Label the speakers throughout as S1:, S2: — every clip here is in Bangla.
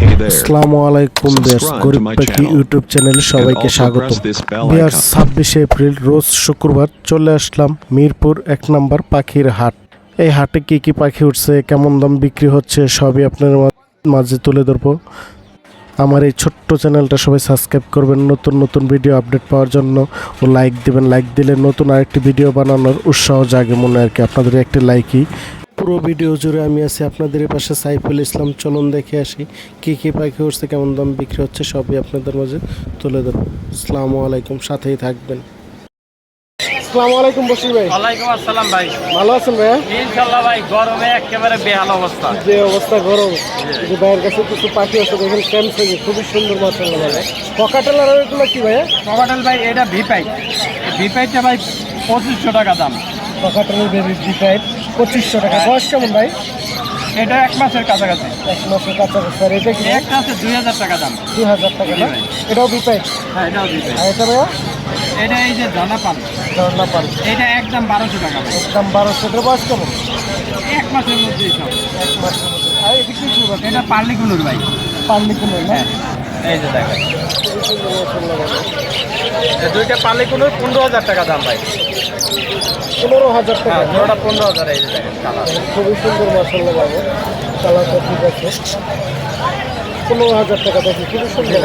S1: আসসালামু আলাইকুম দেশ গরিব পাখি ইউটিউব চ্যানেলে সবাইকে স্বাগত বিয়ার ছাব্বিশে এপ্রিল রোজ শুক্রবার চলে আসলাম মিরপুর এক নম্বর পাখির হাট। এই হাটে কি কি পাখি উঠছে কেমন দাম বিক্রি হচ্ছে সবই আপনার মাঝে তুলে ধরবো। আমার এই ছোট্ট চ্যানেলটা সবাই সাবস্ক্রাইব করবেন নতুন নতুন ভিডিও আপডেট পাওয়ার জন্য। ও লাইক দিবেন লাইক দিলে নতুন আরেকটি ভিডিও বানানোর উৎসাহ জাগে মনে আর কি। আপনাদের একটি লাইকই পুরো ভিডিও জুড়ে আমি আছি আপনাদের পাশে সাইফুল ইসলাম। চলুন দেখে আসি কী কী পাখি উঠছে কেমন দাম বিক্রি হচ্ছে সবই আপনাদের মাঝে তুলে ধরবো। আসসালামু আলাইকুম সাথেই থাকবেন। আসসালামু আলাইকুম বসির ভাই।
S2: ওয়ালাইকুম আসসালাম ভাই।
S1: ভালো আছেন
S2: ভাই গরমে একেবারে বেহাল অবস্থা।
S1: যে অবস্থা গরম। যে ভাইয়ের কাছে কিছু পাখি আছে দেখেন ক্যাম্প থেকে খুবই সুন্দর ভাই। পকাটেলার এগুলো কি ভাইয়া?
S2: ককাটেল ভাই এটা ভিপাই ভিপাইটা ভাই পঁচিশশো টাকা দাম।
S1: বেবি পঁচিশশো টাকা। বয়স কেমন ভাই?
S2: এটা এক মাসের কাছাকাছি।
S1: এক মাসের কাছাকাছি। আর এটা কি?
S2: একটা আছে দুই হাজার টাকা দাম।
S1: দুই হাজার টাকা না? এটাও বিপাইট
S2: হ্যাঁ এটাও
S1: আর এটা ভাইয়া?
S2: এটা এই যে জানা পান
S1: ঝর্ণা পাল।
S2: এটা একদম বারোশো টাকা
S1: একদম বারোশো। এটার বয়স কেমন?
S2: এক মাসের মধ্যেই সব।
S1: এক মাসের মধ্যে। আর এটা কি?
S2: এটা পার্লি কুনুর ভাই।
S1: পারলি কোনো না?
S2: হ্যাঁ। এই যে দেখেন। দুইটা পালে কোনো পনেরো হাজার টাকা দাম ভাই।
S1: পনেরো হাজার টাকা।
S2: হ্যাঁ পনেরো হাজার এই যে দেখেন কালার
S1: খুবই সুন্দর মশলা পাবো কালারটা ঠিক আছে। পনেরো হাজার টাকা দেখি খুবই সুন্দর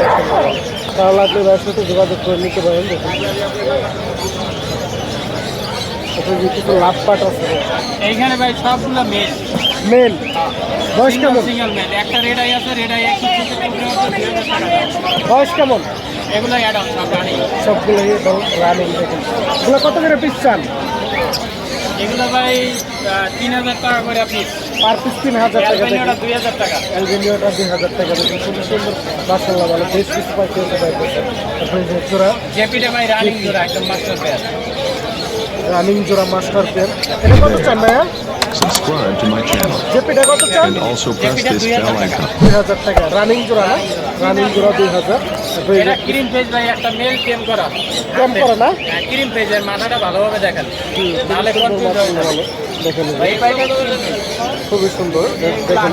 S1: তাহলে লাগলে ব্যবসাতে যোগাযোগ করে নিতে পারেন দেখুন। যে কিছু লাভ পাট আছে।
S2: এইখানে ভাই সবগুলো মেল
S1: মেল বয়স কেমন?
S2: সিঙ্গেল মেল একটা রেড আই আছে রেড আই একশো
S1: বয়স কেমন?
S2: এগুলো অ্যাডাম সব রানি
S1: সবগুলো রানিং এগুলো কত করে পিস চান?
S2: এগুলো ভাই তিন হাজার টাকা করে আপনি
S1: পার পিস তিন হাজার টাকা
S2: অ্যালবেনিয়াটা
S1: দেখুন।
S2: দুই হাজার টাকা।
S1: অ্যালবেনিয়াটা দুই হাজার টাকা দেখুন। খুবই সুন্দর। মাসাল্লাহ ভালো। বেশ কিছু তারপরে
S2: জেপিটা ভাই রানিং জোড়া একদম মাস্টার পেয়ার
S1: রানিং জোড়া মাস্টার পেয়ার এটা কত চান ভাইয়া?
S3: Subscribe to my channel.
S1: জেপিটা কত চান?
S3: And also press this bell icon.
S1: দুই হাজার টাকা। রানিং জোড়া না? রানিং জোড়া দুই হাজার।
S2: ক্রিম পেজ ভাই একটা মেল করা।
S1: কম করে না?
S2: ক্রিম পেজের মাথাটা ভালোভাবে দেখেন। তাহলে
S1: দেখেন খুবই সুন্দর দেখেন।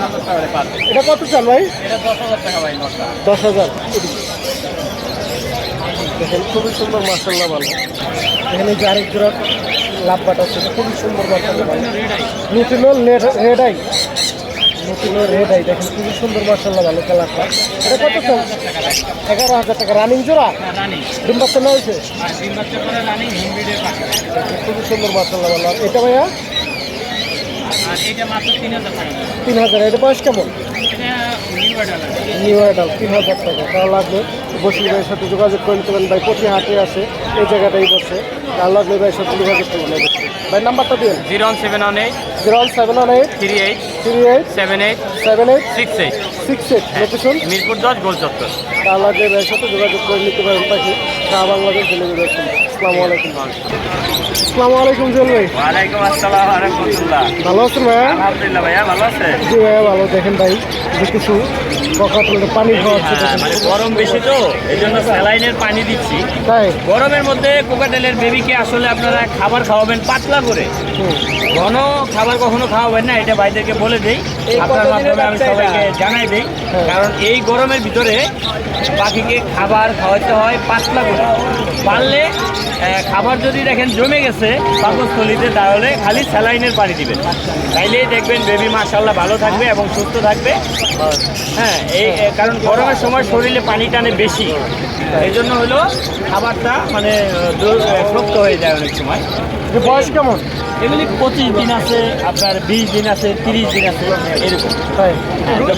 S1: এটা কত চান ভাই?
S2: দশ হাজার টাকা ভাই
S1: দশ হাজার। দেখেন খুবই সুন্দর মাসাল্লাহ ভালো। এখানে যে আরেক জোড়া লাভ বাটা আছে খুবই সুন্দর মাসাল্লাহ ভালো। নুটিনোল রেড আই নুটিনোল রেড আই দেখেন খুবই সুন্দর মাসাল্লাহ ভালো কালারটা। এটা কত চান এগারো হাজার টাকা। রানিং জোড়া?
S2: রানিং
S1: ডিম বাচ্চা না হয়েছে? খুবই সুন্দর মাসাল্লাহ ভালো। এটা ভাইয়া?
S2: তিন হাজার।
S1: এটা বয়স কেমন?
S2: নিউ অর্ডার
S1: অ্যাডাল তিন হাজার টাকা তাহলে লাগবে। বসির ভাইয়ের সাথে যোগাযোগ করে নিতে পারেন। ভাই প্রতি হাটে আছে এই জায়গাটাই বসে। লাগলে ভাইয়ের সাথে যোগাযোগ করে নেবে ভাই নাম্বারটা দিন
S2: zero one seven one eight
S1: zero one seven one eight
S2: three eight
S1: three eight
S2: seven eight
S1: seven eight
S2: six eight.
S1: Six eight location?
S2: Mirpur দশ গোল চত্বর।
S1: তাহলে লাগলে ভাইয়ের সাথে যোগাযোগ করে নিতে পারেন। পাখি শাহ বাংলাদেশ দেখুন আসসালামু আলাইকুম। আসসালামু আলাইকুম জুয়েল ভাই।
S2: ওয়ালাইকুম আসসালাম রহমতুল্লাহ।
S1: ভালো আছেন ভাইয়া?
S2: আলহামদুলিল্লাহ ভাইয়া ভালো আছে
S1: জি ভাইয়া ভালো। দেখেন ভাই যে কিছু পানি খাওয়াচ্ছে
S2: হ্যাঁ, মানে গরম বেশি তো এই জন্য স্যালাইনের পানি দিচ্ছি।
S1: তাই?
S2: গরমের মধ্যে কোকাটেলের বেবিকে আসলে আপনারা খাবার খাওয়াবেন পাতলা করে। ঘন খাবার কখনো খাওয়াবেন না এটা ভাইদেরকে বলে দেই। আপনার মাধ্যমে আমি সবাইকে জানাই দিই।
S1: হ্যাঁ।
S2: কারণ এই গরমের ভিতরে পাখিকে খাবার খাওয়াতে হয় পাতলা করে। পারলে খাবার যদি দেখেন জমে গেছে পাকস্থলিতে তাহলে খালি স্যালাইনের পানি দিবেন। তাইলেই দেখবেন বেবি মাশাল্লাহ ভালো থাকবে এবং সুস্থ থাকবে। হ্যাঁ এই কারণ গরমের সময় শরীরে পানি টানে বেশি। এই জন্য হলো খাবারটা মানে শক্ত হয়ে যায় অনেক সময়।
S1: বয়স কেমন?
S2: এগুলি পঁচিশ দিন আছে আপনার বিশ দিন আছে তিরিশ দিন আছে এরকম। হ্যাঁ,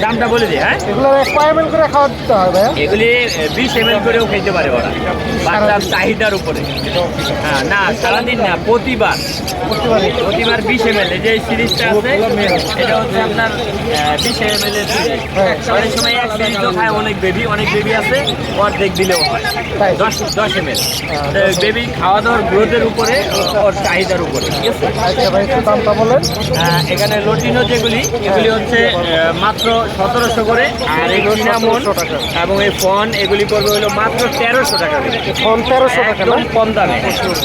S2: দামটা বলে দিই হ্যাঁ?
S1: এগুলো পায়ামেল করে খাওয়া দিতে হয় ভাইয়া
S2: এগুলি বিশ এম করেও খেতে পারে ওরা। বাচ্চার চাহিদার উপরে। হ্যাঁ না সারাদিন না প্রতিবার। প্রতিবার। বিশ এম এল যে সিরিজটা আছে এটা হচ্ছে আপনার বিশ এম এল এর সিরিজ।
S1: হ্যাঁ।
S2: অনেক সময় এক সিরিজও খায় অনেক বেবি অনেক বেবি আছে অর্ধেক দিলেও হয়। দশ দশ এম এল বেবি খাওয়া দাওয়ার গ্রোথের উপরে ওর চাহিদার উপরে। ঠিক আছে আহ, এখানে লটিনো যেগুলি এগুলি হচ্ছে মাত্র সতেরোশো করে। আর এই সিনামন এবং এই ফন এগুলি পড়বে হলো মাত্র তেরোশো টাকা।
S1: ফোন তেরোশো টাকা
S2: কম দামে।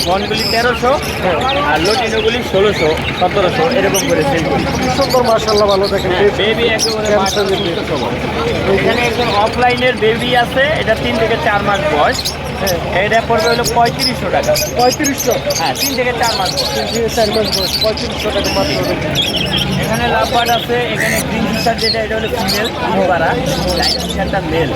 S2: ফোনগুলি তেরোশো আর লোটিনোগুলি ষোলোশো সতেরোশো এরকম করে সেল করি।
S1: সুন্দর মার্শাল্লাহ ভালো দেখেন।
S2: বেবি একেবারে। সুস্থ সবল। এখানে একজন অফলাইনের বেবি আছে এটা তিন থেকে চার মাস বয়স। এটা পড়বে হলো পঁয়ত্রিশশো টাকা।
S1: পঁয়ত্রিশশো?
S2: হ্যাঁ তিন থেকে চার মাস বয়স
S1: চার মাস বয়স পঁয়ত্রিশশো টাকা মাত্র
S2: এখানে লাভবার্ড আছে এখানে গ্রিন টি-শার্ট যেটা এটা হলো ফিমেল পাড়া লাইট টি-শার্টটা মেল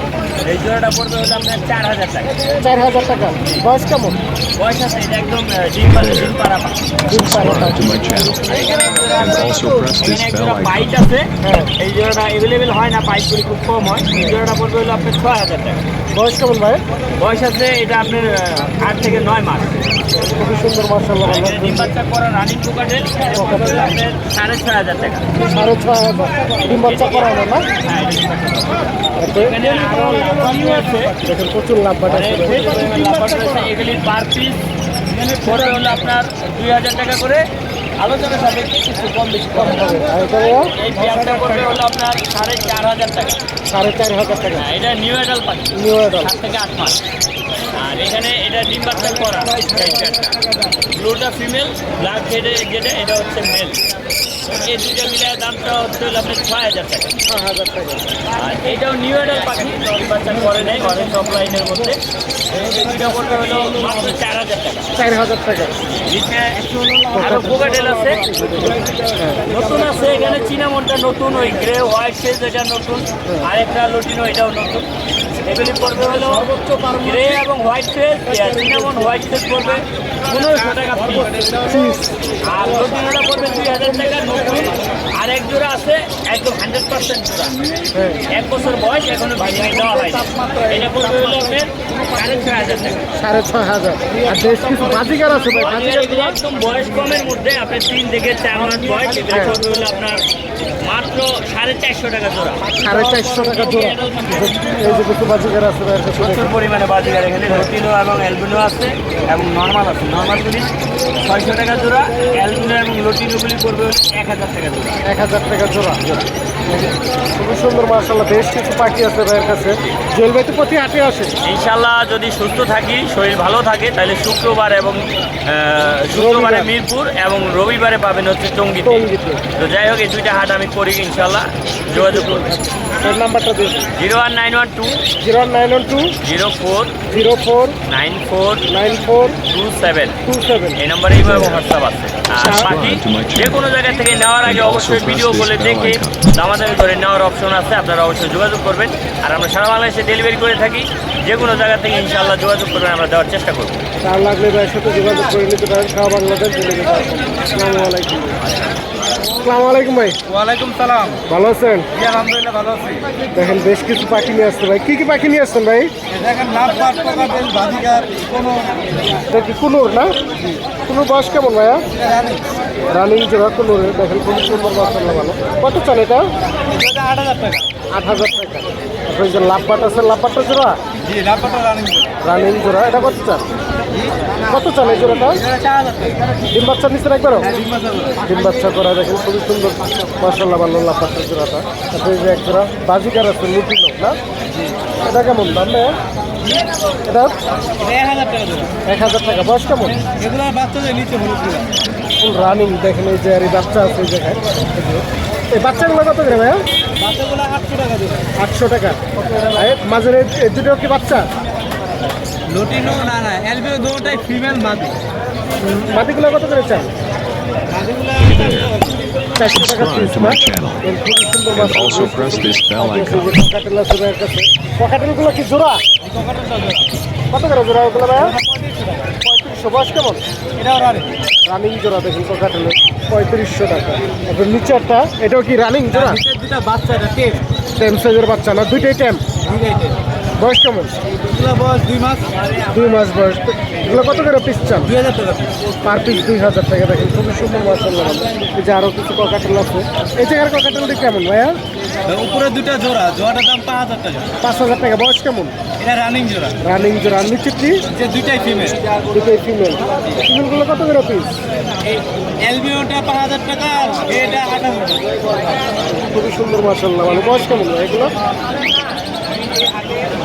S2: এই জোড়াটা পড়বে হলো আপনার চার হাজার টাকা।
S1: চার হাজার টাকা। বয়স কেমন?
S2: বয়স আছে এটা একদম ডিম পাড়া ডিম পাড়া জোড়া
S3: icon.
S2: পাইট আছে। এই জোড়াটা অ্যাভেলেবেল হয় না পাইটগুলি খুব কম হয়। এই জোড়াটা পড়বে হলো আপনার ছয় হাজার টাকা।
S1: বয়স কেমন ভাই?
S2: বয়স আছে এটা আপনার আট থেকে নয় মাস।
S1: খুবই সুন্দর মার্শাল্লাহ
S2: ডিম বাচ্চা করা রানিং আপনার সাড়ে ছয় হাজার টাকা।
S1: সাড়ে ছয় হাজার। ডিম বাচ্চা করা হবে না?
S2: হ্যাঁ
S1: দেখেন প্রচুর লাভ বাট
S2: মানে লাভবার্ড রয়েছে এগুলি পার পিস পড়বে হলো আপনার দুই হাজার টাকা করে। আলোচনা সাপেক্ষে কিছু কম বেশি কম হবে এই পেয়ারটা করবে হলো আপনার সাড়ে চার হাজার টাকা।
S1: সাড়ে চার হাজার টাকা।
S2: হ্যাঁ, এটা নিউ অ্যাডাল পাখি।
S1: নিউ অ্যাডাল
S2: সাত থেকে আট মাস। আর এখানে এটা ডিম বাচ্চা করা। ব্লুটা ফিমেল ব্ল্যাক যেটা যেটা এটা হচ্ছে মেল এই দুটো মিলে দামটা হচ্ছে হলো আপনার ছয় হাজার টাকা।
S1: ছয় হাজার টাকা
S2: আর এটাও নিউ অ্যাডাল পাখি ডিম বাচ্চা করে নেই অরেঞ্জ অফলাইনের মধ্যে। এই পড়বে হলো মাত্র চার হাজার টাকা।
S1: চার হাজার টাকা।
S2: নিচে পোকাটেল আছে। নতুন আছে এখানে চিনামনটা নতুন ওই গ্রে হোয়াইট শেজ এটা নতুন। আরেকটা লটিনো এটাও নতুন। এগুলি পড়বে হলো গ্রে এবং white shade cinnamon white shade পড়বে পনেরোশো টাকা আর লটিনোটা পড়বে দুই হাজার টাকা আর এক জোড়া আছে একদম হান্ড্রেড পার্সেন্ট জোড়া। এক বছর বয়স এখনও দেওয়া হয় এটা হলো আপনার সাড়ে ছয় হাজার টাকা।
S1: সাড়ে ছয় হাজার। আর বেশ কিছু বাজিকার আছে ভাই বাজিকার
S2: একদম বয়স কমের মধ্যে আপনার তিন থেকে চার মাস বয়স
S1: হ্যাঁ।
S2: হলো আপনার মাত্র সাড়ে চারশো টাকা জোড়া।
S1: সাড়ে চারশো টাকা জোড়া। এই যে কিছু বাজিকার আছে
S2: প্রচুর। পরিমাণে বাজার এখানে। রুটিনো এবং অ্যালবিনো আছে এবং নর্মাল আছে। নর্মালগুলি ছয়শো টাকা জোড়া। অ্যালবিনো এবং লটিনোগুলি পড়বে এক হাজার টাকা জোড়া।
S1: এক হাজার টাকা জোড়া। খুবই সুন্দর মার্শাল্লাহ বেশ কিছু পাখি আছে ভাইয়ের কাছে। ভাই তো প্রতি হাটে আসে?
S2: ইনশাল্লাহ যদি সুস্থ থাকি শরীর ভালো থাকে তাহলে শুক্রবার এবং শুক্রবারে মিরপুর এবং রবিবারে পাবেন হচ্ছে টঙ্গিতে। তো যাই হোক এই দুইটা হাট আমি করি ইনশাল্লাহ যোগাযোগ করবেন
S1: এর নাম্বারটা দিন।
S2: Zero one nine one two
S1: zero one nine one two
S2: zero four
S1: zero four
S2: nine four
S1: nine four
S2: two seven.
S1: Two seven.
S2: এই নম্বরে এবং হোয়াটসঅ্যাপ আছে। আর বাকি যে কোনো জায়গা থেকে নেওয়ার আগে অবশ্যই ভিডিও বলে দেখে আমাদের ধরে নেওয়ার অপশন আছে আপনারা অবশ্যই যোগাযোগ করবেন। আর আমরা সারা বাংলাদেশে ডেলিভারি করে থাকি যে কোনো জায়গা থেকে ইনশাআল্লাহ যোগাযোগ করবেন আমরা দেওয়ার চেষ্টা করব।
S1: তার লাগলে ভাইয়ের সাথে যোগাযোগ করে নিতে পারেন সারা বাংলাদেশ পারেন আসসালামু আলাইকুম। আসসালামু আলাইকুম ভাই।
S4: ওয়ালাইকুম সালাম।
S1: ভালো আছেন?
S4: আলহামদুলিল্লাহ ভালো আছি।
S1: দেখেন বেশ কিছু পাখি নিয়ে আসছে ভাই। কি কি পাখি নিয়ে আসছেন ভাই?
S4: দেখেন লাভ পাট পোকাটেল বাজিকার কোনো
S1: কুনুর না? কুনুর বয়স কেমন ভাইয়া? রানিং জোড়া কোনো দেখেন খুবই সুন্দর মাসাল্লাহ ভালো। কত চান এটা?
S4: আট হাজার টাকা।
S1: আট হাজার টাকা তারপরে যে আছে
S4: লাভ পাটা জোড়া।
S1: রানিং জোড়া এটা কত চান? কত এই জোড়াটা? ডিম বাচ্চা নিচ্ছেন একবারও?
S4: ডিম
S1: বাচ্চা করা। দেখেন খুবই সুন্দর মাসাল্লাহ ভালো লাভবাটটা জোড়াটা। তারপরে যে এক জোড়া বাজিকার আছে লুটি লোক না? এটা কেমন দাম এটা?
S4: এক হাজার টাকা
S1: বয়স কেমন?
S4: নিচে
S1: রানিং দেখেন এই যে আর এই বাচ্চা আছে এই জায়গায় এই বাচ্চাগুলো কত করে ভাইয়া?
S4: আটশো টাকা
S1: আটশো টাকা। মাঝের এই দুটো কি বাচ্চা?
S4: লটিনো না না এলবিও ফিমেল মাদি
S1: উম, মাটিগুলো কত করে চান
S4: মাদিগুলো
S3: Subscribe to my channel. And also press this bell icon.
S1: পকাটেলগুলো কি জোড়া? কত করে জোড়া ওগুলো ভাইয়া? পঁয়ত্রিশশো। বয়স কেমন?
S4: রানিং
S1: রানিং জোড়া দেখুন পকাটেল পঁয়ত্রিশশো টাকা। তারপর নিচেরটা এটাও কি রানিং জোড়া?
S4: নিচের দুটা বাচ্চা টেম।
S1: টেম সাইজের বাচ্চা না দুইটাই টেম।
S4: দুইটাই টেম।
S1: বয়স কেমন?
S4: এগুলো বয়স দুই মাস।
S1: দুই মাস বয়স। এগুলো কত করে পিস চান?
S5: দুই হাজার টাকা
S1: পার পিস দুই হাজার টাকা। দেখেন খুবই সুন্দর মাসাল্লাহ এই যে আরও কিছু ককাটেল আছে। এই জায়গার ককাটেলটি কেমন ভাইয়া?
S5: উপরে দুটা জোড়া। জোড়াটার দাম পাঁচ হাজার টাকা।
S1: পাঁচ হাজার টাকা। বয়স কেমন?
S5: এটা রানিং জোড়া।
S1: রানিং জোড়া। নিচে কি?
S5: যে দুইটাই ফিমেল
S1: দুটোই ফিমেল ফিমেলগুলো কত করে পিস
S5: এলবিওটা পাঁচ হাজার টাকা এটা আট হাজার টাকা।
S1: খুবই সুন্দর মাসাল্লাহ মানে বয়স কেমন এগুলো?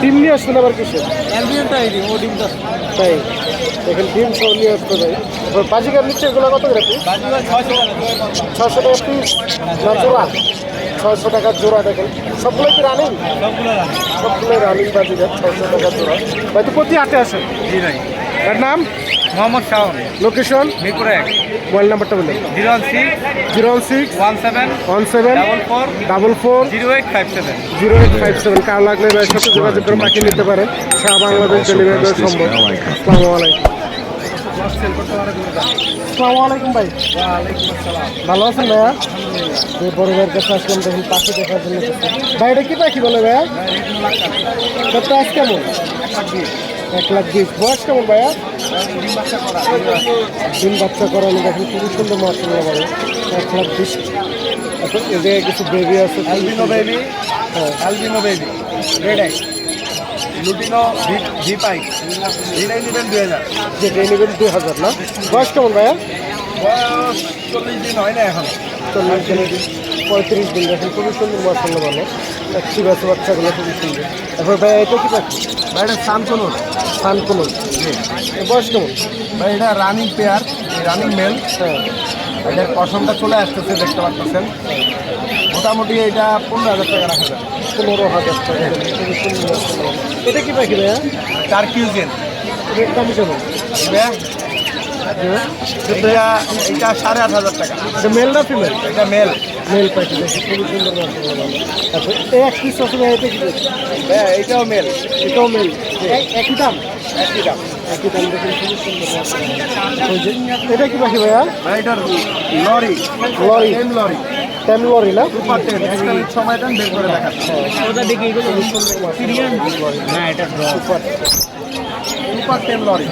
S1: ডিম নিয়ে আসছেন আবার কিসে তাই। দেখেন ডিম সহ নিয়ে আসতে ভাই এবার বাজিকার নিচ্ছে এগুলো কত করে ছশো টাকা পিস না জোড়া? ছয়শো টাকা জোড়া দেখেন। সবগুলো কি রানিং
S5: সবগুলো রানিং
S1: বাজিকার ছয়শো টাকা জোড়া। ভাই তো প্রতি আটে আসেন?
S5: জি ভাই।
S1: তার নাম?
S5: মোহাম্মদ শাওন।
S1: লোকেশন?
S5: মিরপুর এক।
S1: মোবাইল নাম্বারটা বলেন।
S5: Zero one six
S1: zero one six
S5: one seven
S1: one seven
S5: double four zero eight five seven
S1: zero eight five seven কার লাগলে ভাইয়ের সাথে যোগাযোগ করে পাখি নিতে পারেন। সারা বাংলাদেশ ডেলিভারি দেওয়া সম্ভব। আসসালামু আলাইকুম। আলাইকুম ভাই। ভালো আছেন ভাইয়া? এই বড় ভাইয়ের কাছে আসলাম দেখুন পাখি দেখার জন্য ভাই এটা কি পাখি বলে ভাইয়া? প্রাইস কেমন? এক লাখ বিশ। বয়স কেমন ভাইয়া? ডিম বাচ্চা করানো দেখুন খুবই সুন্দর ভাই। এক লাখ বিশ। এখন এ জায়গায় কিছু বেবি আছে
S5: অ্যালবিনো বেবি
S1: হ্যাঁ
S5: albino baby red eye lutino জি পাই এটাই নেবেন দুই হাজার
S1: যেটা নেবেন দুই হাজার না? বয়স কেমন ভাইয়া?
S5: বয়স চল্লিশ দিন হয় না এখন।
S1: চল্লিশ দিন পঁয়ত্রিশ দিন দেখেন খুবই সুন্দর মশলা ভালো। একটি বাচ্চা বাচ্চাগুলো খুবই সুন্দর। তারপর ভাইয়া এটা কি পাচ্ছি
S5: ভাই এটা সানকোনোর।
S1: সানকুনুন বয়স কেমন?
S5: ভাই এটা রানিং পেয়ার রানিং মেল
S1: হ্যাঁ।
S5: এটার পশমটা চলে আসতেছে দেখতে পাচ্ছেন। মোটামুটি এটা পনেরো হাজার টাকা রাখা যায়।
S1: পনেরো হাজার টাকা। এটা কি পাখি ভাইয়া?
S5: চার কিউজেন
S1: রেট দাম কেমন
S5: এটা? এটা সাড়ে আট হাজার টাকা।
S1: এটা মেল না ফিমেল
S5: এটা মেল
S1: মেল পাখি দেখি খুবই সুন্দর এই এক পিস আছে এটা কি?
S5: হ্যাঁ এটাও মেল
S1: এটাও মেল একই দাম?
S5: একই দাম।
S1: একই দাম দেখেন খুবই সুন্দর মশলা ওই যে এটা কি পাখি ভাইয়া?
S5: ভাই এটার lory.
S1: Lory.
S5: Same lory.
S1: Ten lory না?
S5: Super ten. একটা মিনিট সময় দেন বের করে দেখাচ্ছি।
S6: ওটা দেখি এগুলো না এটা
S1: super.
S5: Super ten lory.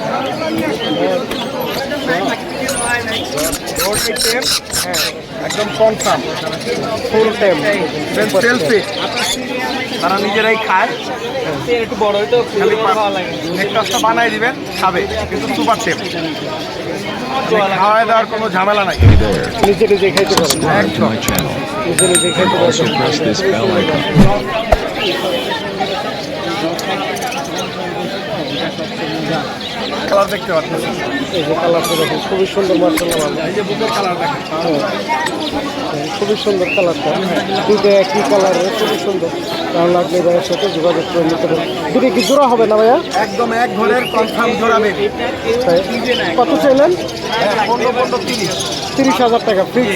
S5: Road ten. হ্যাঁ একদম কনফার্ম
S1: ফুল টাইম
S5: সেলফি তারা নিজেরাই খায়।
S6: একটু বড় হইতো
S5: খালি নেকটাসটা বানাই দিবেন খাবে কিন্তু সুপার টেম খাওয়ায় দেওয়ার কোনো ঝামেলা নাই।
S1: নিজে নিজে খাইতে পারেন খাইতে পারেন.
S5: কালার দেখতে পাচ্ছেন।
S1: এই যে কালারটা দেখেন খুবই সুন্দর মার্শাল্লাহ।
S5: এই যে বুকের কালার দেখেন।
S1: খুবই সুন্দর কালারটা। দুটো একই কালারের খুবই সুন্দর। তাহলে লাগলে ভাইয়ের সাথে? যোগাযোগ করে নিতে পারেন। দুটো কি জোড়া হবে না ভাইয়া?
S5: একদম এক ঘরের কনফার্ম জোড়াবে
S1: কত চাইলেন?
S5: হ্যাঁ তিরিশ।
S1: হাজার টাকা ফিক্স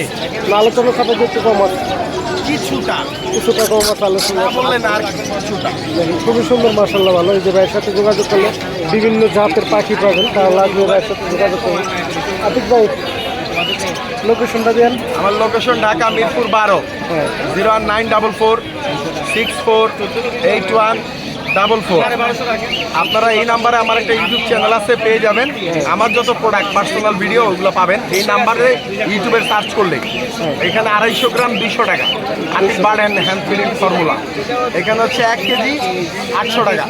S1: না আলোচনার সাথে একটু কম আছে।
S5: কিছুটা।
S1: কিছুটা কম আছে আলোচনা। খুবই সুন্দর মার্শাল্লাহ ভালো। এই যে ভাইয়ের সাথে যোগাযোগ করলে বিভিন্ন জাতের পাখি পাবেন। তাহলে লাগবে ভাইয়ের সাথে যোগাযোগ করবেন আতিক ভাই লোকেশনটা দেন।
S5: আমার লোকেশন ঢাকা মিরপুর বারো।
S1: হ্যাঁ।
S5: Zero one nine double four six four eight one double four. আপনারা এই নাম্বারে আমার একটা ইউটিউব চ্যানেল আছে পেয়ে যাবেন। আমার যত প্রোডাক্ট পার্সোনাল ভিডিও ওগুলো পাবেন এই নাম্বারে ইউটিউবে সার্চ করলে। এখানে আড়াইশো গ্রাম দুশো টাকা। Bird and hand feeding formula এখানে হচ্ছে এক কেজি আটশো টাকা।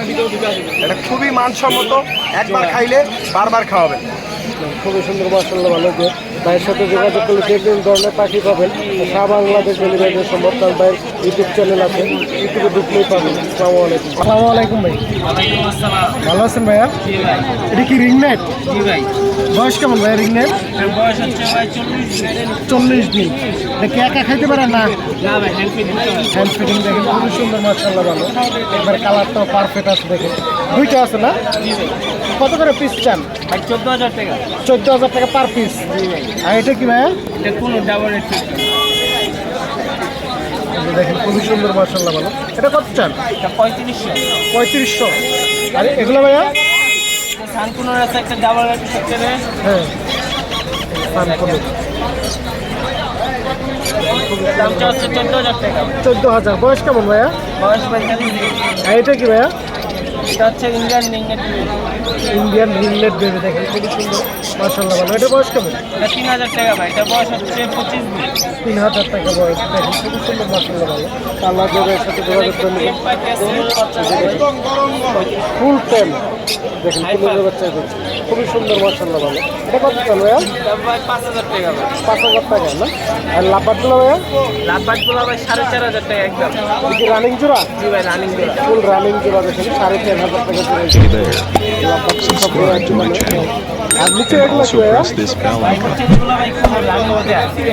S5: এটা খুবই মানসম্মত। একবার খাইলে বারবার খাওয়াবেন।
S1: খুবই সুন্দর মার্শাল্লাহ ভালো ভাইয়ের সাথে যোগাযোগ করলে যে কোনো ধরনের পাখি পাবেন। সারা বাংলাদেশ ডেলিভারি সম্ভব তার ভাইয়ের ইউটিউব চ্যানেল আছে। ইউটিউবে ঢুকলেই পাবেন। আসসালামু আলাইকুম। আসসালামু আলাইকুম ভাই। ভালো আছেন ভাইয়া? এটা কি রিং নেট
S6: জি
S1: বয়স কেমন ভাইয়া রিং নেট
S6: ভাই চল্লিশ
S1: দিন। এটা কি একা খাইতে পারে না?
S6: না হ্যান্ড ফিট
S1: দেখেন খুবই সুন্দর মার্শাল্লাহ ভালো। একবার কালারটাও পারফেক্ট আছে দেখেন। দুইটা আছে না? কত করে পিস চান?
S6: চোদ্দ হাজার টাকা।
S1: চোদ্দ হাজার টাকা পার পিস আর এটা কি ভাইয়া?
S6: এটা কোনো ডাবল রেট
S1: দেখেন খুবই সুন্দর মার্শাল্লাহ ভালো। এটা কত চান?
S6: পঁয়ত্রিশশো।
S1: পঁয়ত্রিশশো। আর এগুলো ভাইয়া?
S6: সানকুনোর আছে একটা ডাবল
S1: হ্যাঁ।
S6: চোদ্দ হাজার
S1: বয়স কেমন ভাইয়া?
S6: বয়স
S1: এটা কি ভাইয়া?
S2: এটা হচ্ছে ইন্ডিয়ান
S1: ইন্ডিয়ান রিংলেট বেবি দেখেন খুবই সুন্দর। মার্শাল্লাহ ভালো। এটা বয়স কেমন?
S2: তিন হাজার টাকা ভাই। এটা বয়স হচ্ছে পঁচিশ দিন।
S1: তিন হাজার টাকা বয়স। দেখেন খুবই সুন্দর মার্শাল্লাহ ভালো। কালার জবের সাথে যোগাযোগ করে নেবেন। ফুল টেম দেখেন ফুলের বাচ্চা খুবই সুন্দর মার্শাল্লাহ ভালো। এটা কত চাল ভাইয়া?
S2: ভাই পাঁচ হাজার টাকা ভাই।
S1: পাঁচ হাজার টাকা না? আর লাভবাদগুলো ভাইয়া?
S2: লাভবাটগুলো ভাই সাড়ে চার হাজার টাকা একদম।
S1: রানিং জোড়া?
S2: জি ভাই রানিং জোড়া।
S1: ফুল রানিং জোড়া দেখেন সাড়ে চার হাজার টাকা জোড়া.
S3: Subscribe to my channel. And also press this bell icon.
S2: ভাই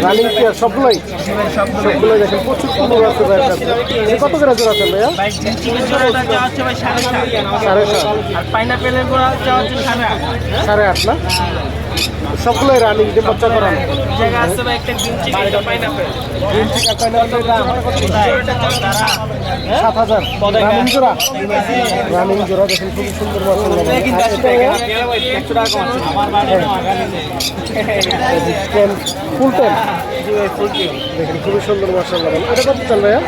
S2: রানিং
S1: কি সবগুলোই?
S2: ভাই
S1: সবগুলোই দেখেন প্রচুর কুমড়ো আছে কাছে। এটা কত করে জোড়া আছে ভাইয়া?
S2: ভাই চিকেন জোড়াটা দেওয়া হচ্ছে ভাই সাড়ে সাত।
S1: সাড়ে সাত।
S2: আর পাইনাপেলের গোড়া দেওয়া হচ্ছে সাড়ে আট।
S1: সাড়ে আট না? সবগুলোই রানিং যে বাচ্চা করানো সাত হাজার। রানিং জোড়া। রানিং জোড়া দেখেন খুবই সুন্দর ফুল টেন দেখেন খুবই সুন্দর মাসাল্লাহ এটা কত চাল ভাইয়া?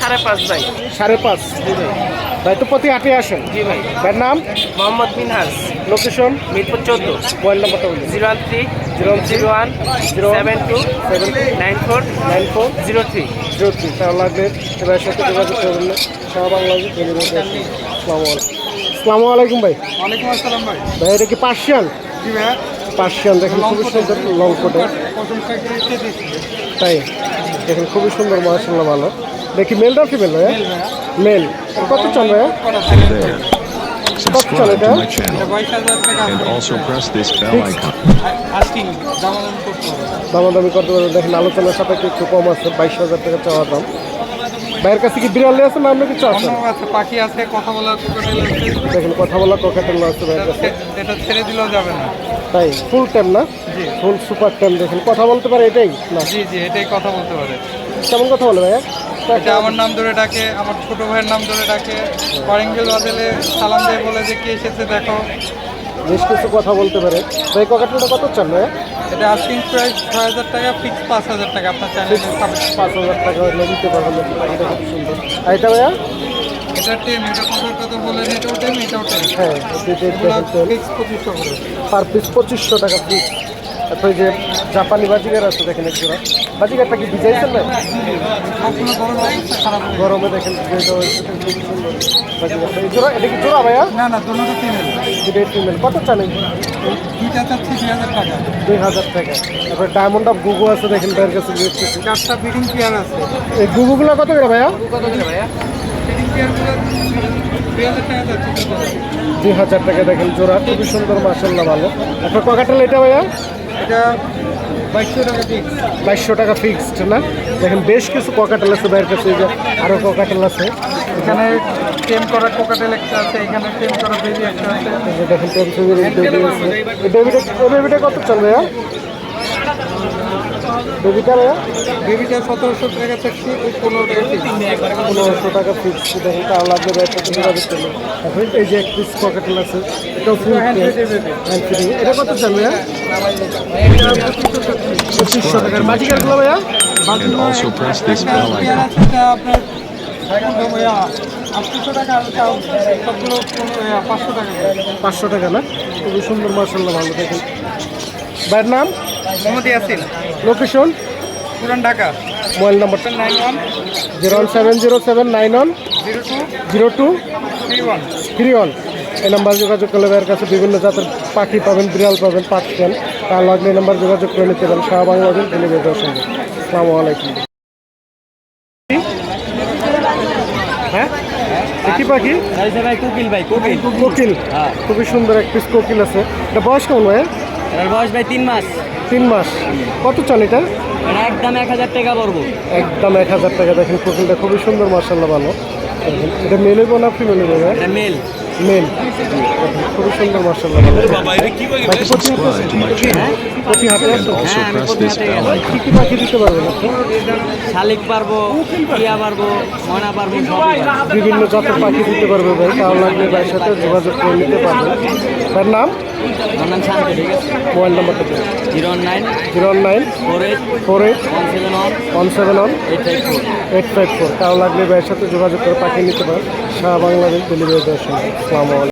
S2: সাড়ে পাঁচ ভাই।
S1: সাড়ে পাঁচ। ভাই তো প্রতি আটে আসেন।
S2: জি ভাই।
S1: ভাইয়ের নাম?
S2: মোহাম্মদ মিনহাস
S1: লোকেশন
S2: মিরপুর চোদ্দ।
S1: মোবাইল নাম্বারটা বলুন।
S2: Zero one three zero zero one zero seven two
S1: seven
S2: nine four
S1: nine four
S2: zero three.
S1: Zero three. তাহলে লাগবে এবার সাথে যোগাযোগ করবেন সারা বাংলাদেশ আসসালামু আলাইকুম। আসসালামু আলাইকুম ভাই।
S4: ওয়ালাইকুম আসসালাম ভাই।
S1: ভাই এটা কি পার্সিয়ান?
S4: জি ভাইয়া।
S1: পার্সিয়ান দেখেন খুবই সুন্দর লং কোটে। তাই? দেখেন খুবই সুন্দর মাসাল্লাহ ভালো। দেখি মেলটা ফিমেল ভাইয়া। মেল। কত
S3: there. Subscribe to my channel.
S4: বাইশ হাজার টাকা
S3: And also press this bell icon.
S4: করতে হবে
S1: দামাদামি করতে পারবেন দেখেন আলোচনার সাপেক্ষে একটু কম আছে বাইশ হাজার টাকা চাওয়া দাম। ভাইয়ের কাছে কি বিড়ালে আছে না কিছু আছে?
S4: পাখি আছে কথা বলার কোকাটেল
S1: দেখেন কথা বলা কোকাটেল আছে ভাইয়ের কাছে।
S4: এটা ছেড়ে দিলেও যাবে না।
S1: তাই ফুল টাইম না? ফুল সুপার টাইম দেখেন কথা বলতে পারে এটাই? না।
S4: জি জি এটাই কথা বলতে পারে।
S1: কেমন কথা বলে ভাইয়া?
S4: এটা আমার নাম ধরে ডাকে আমার ছোট ভাইয়ের নাম ধরে ডাকে। করিঙ্গেল বাজেলে সালাম দিয়ে বলে যে কে এসেছে দেখো।
S1: বেশ কিছু কথা বলতে পারে। ভাই কোকাটেলটা কত চান ভাইয়া?
S4: এটা আস্কিং প্রাইস ছয় হাজার টাকা ফিক্স পাঁচ হাজার টাকা। আপনার চ্যানেলে
S1: পাঁচ হাজার টাকা হলে দিতে পারবেন পাখিটা খুব সুন্দর আর এটা ভাইয়া?
S4: এটা টেম এটা কথার কথা বলে এটাও টেম এটাও টেম।
S1: হ্যাঁ।
S4: ফিক্স পঁচিশশো করে।
S1: পার পিস পঁচিশশো টাকা পিস তারপরে যে জাপানি বাজিগার আছে দেখেন এক জোড়া বাজিগারটা কি ভিজাইছেন না?
S4: বড়
S1: গরমে দেখেন জোড়া এটা কি জোড়া ভাইয়া?
S4: না না ফিমেল
S1: ফিমেল কত এই?
S4: দুইটা চাচ্ছি দুই হাজার টাকা।
S1: দুই হাজার টাকা। তারপরে ডায়মন্ড অফ গুগু আছে দেখেন ভাইয়ের কাছে
S4: চারটা পেয়ার আছে।
S1: এই গুগুগুলো কত করে ভাইয়া?
S4: দুই হাজার টাকা
S1: দুই হাজার টাকা দেখেন জোড়া। খুবই সুন্দর মাসাল্লাহ ভালো। আপনার ককাটেল এটা ভাইয়া?
S4: এটা বাইশশো টাকা ফিক্স
S1: বাইশশো টাকা ফিক্সড না? দেখেন বেশ কিছু ককাটেল আছে বাইরের কাছে যে আরও ককাটেল আছে।
S4: এখানে টেম করা ককাটেল একটা আছে এখানে টেম করা বেবি একটা আছে।
S1: দেখেন টেম বেবি আছে। বেবিটা কত চল ভাইয়া? বেবিটা ভাইয়া
S4: বেবিটা সতেরোশো টাকা চাচ্ছি পনেরো টাকা
S1: পনেরোশো টাকা ফিক্স দেখেন তার লাগবে এখন এই যে এক পিস ককাটেল আছে এটাও ফুল এটা কত চল ভাইয়া? পঁচিশশো টাকার ভাইয়া?
S3: Icon.
S4: আছে এটা আপনার পাঁচশো টাকা
S1: না? খুবই সুন্দর মার্শাল্লাহ ভালো দেখেন। ভাইয়ের নাম?
S4: মোহাম্মদ ইয়াসিন
S1: লোকেশন
S4: পুরান ঢাকা।
S1: মোবাইল নাম্বারটা
S4: nine one
S1: zero one seven zero seven nine one
S4: zero two
S1: zero two
S4: three one
S1: three one এই নাম্বার যোগাযোগ করলে ভাইয়ের কাছে বিভিন্ন জাতের পাখি পাবেন বিড়াল পাবেন পাচ্ছেন তার লাগলে এই নাম্বার যোগাযোগ করে নিতে পারেন। সারা বাংলাদেশ ডেলিভারি দেওয়ার সঙ্গে। আসসালামু আলাইকুম। হ্যাঁ? কি পাখি?
S2: ভাই কুকিল ভাই কুকিল।
S1: কোকিল।
S2: হ্যাঁ।
S1: খুবই সুন্দর এক পিস কোকিল আছে। এটা বয়স কেমন ভাই
S2: বয়স ভাই তিন মাস।
S1: তিন মাস। কত চান এটা
S2: এটা একদম এক হাজার টাকা পড়ব।
S1: একদম এক হাজার টাকা। দেখেন খুবই সুন্দর মার্শাল্লাহ ভালো। এটা মেলে না আপনি মেলে
S2: এটা মেল
S1: মেল। খুবই সুন্দর প্রতি হাতে
S2: হ্যাঁ.
S1: কি কি পাখি দিতে পারবেন
S2: শালিক পারব টিয়া পারব ময়না পারব পারব।
S1: বিভিন্ন জাতের পাখি দিতে পারবে ভাই। তাও লাগলে ভাইয়ের সাথে যোগাযোগ করে নিতে পারবেন তার নাম?
S6: আমার নাম শান্ত
S1: মোবাইল নাম্বারটা
S6: zero nine
S1: zero nine
S6: four eight
S1: four eight
S6: one seven one eight five four.
S1: Eight five four. তাও লাগলে ভাইয়ের সাথে যোগাযোগ করে পাঠিয়ে নিতে পারেন সারা বাংলাদেশ ডেলিভারি দেওয়ার সময়। আসসালামু আলাইকুম।